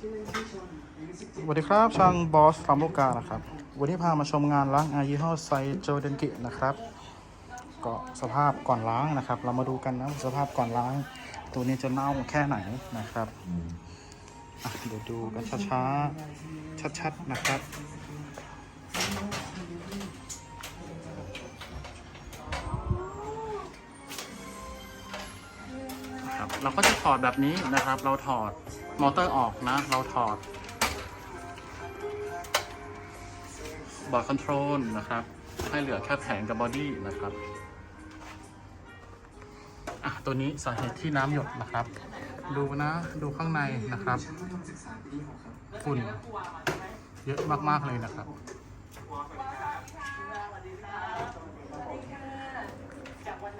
สวัสดีครับ ช่างบอสลำลูกกานะครับ วันนี้พามาชมงานล้างอายี่ห้อไซโจเดนกินะครับ ก็สภาพก่อนล้างนะครับ เรามาดูกันนะสภาพก่อนล้าง ตัวนี้จะเน่าแค่ไหนนะครับเดี๋ยวดูกันช้าๆชัดๆนะครับ เราก็จะถอดแบบนี้นะครับ เราถอดมอเตอร์ออกนะ เราถอดบอร์ดคอนโทรลนะครับ ให้เหลือแค่แผงกับบอดี้นะครับอะตัวนี้สาเหตุที่น้ำหยดนะครับ ดูนะดูข้างในนะครับ ฝุ่นเยอะมากๆเลยนะครับ จากวันนั้นที่เป็นเด็กชายนุชน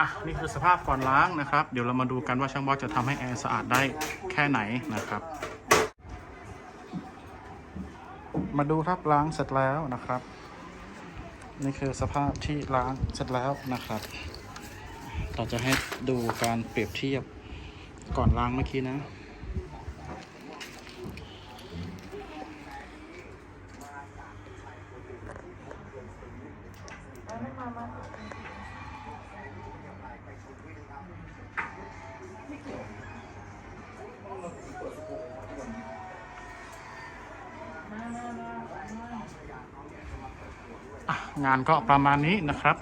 อะนี่คือสภาพก่อนล้างนะครับ เดี๋ยวเรามาดูกันว่าช่างบอสจะทำให้แอร์สะอาดได้แค่ไหนนะครับ มาดูครับล้างเสร็จแล้วนะครับ นี่คือสภาพที่ล้างเสร็จแล้วนะครับ เราจะให้ดูการเปรียบเทียบก่อนล้างเมื่อกี้นะ งานก็ประมาณนี้นะครับ